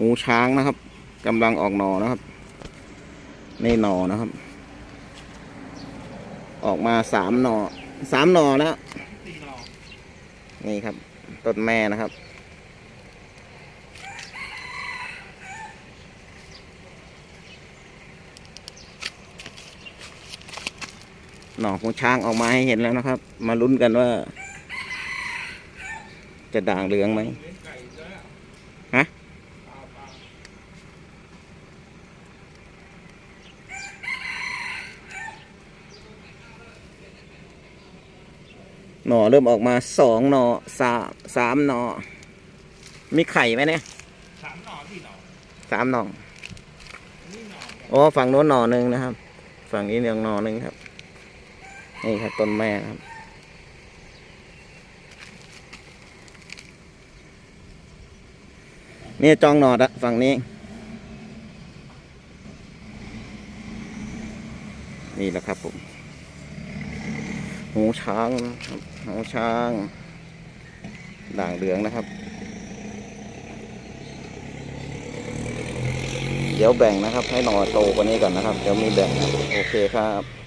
งูช้างนะครับกำลังออกหนอนะครับในหนอนะครับ ออกมาสามหนอสามหนอแล้วนี่ครับต้นแม่นะครับหนอของช้างออกมาให้เห็นแล้วนะครับ มาลุ้นกันว่า จะด่างเหลืองไหม เลี้ยงไก่แล้ว ฮะ เปล่าเปล่า หน่อเริ่มออกมาสองหน่อสามสามหน่อมีไข่ไหมเนี่ยสามหนอสี่หนอสามหน่อนี่หนอโอ้ฝั่งโน้นหน่อหนึ่งนะครับ ฝั่งนี้หนึ่งหน่อหนึ่งครับ นี่ครับต้นแม่ครับนี่จองหน่อละฝั่งนี้ นี่แหละครับผม หูช้างนะครับหูช้าง ด่างเหลืองนะครับ เดี๋ยวแบ่งนะครับ ให้หน่อโตกว่านี้ก่อนนะครับ เดี๋ยวมีแบ่งโอเคครับ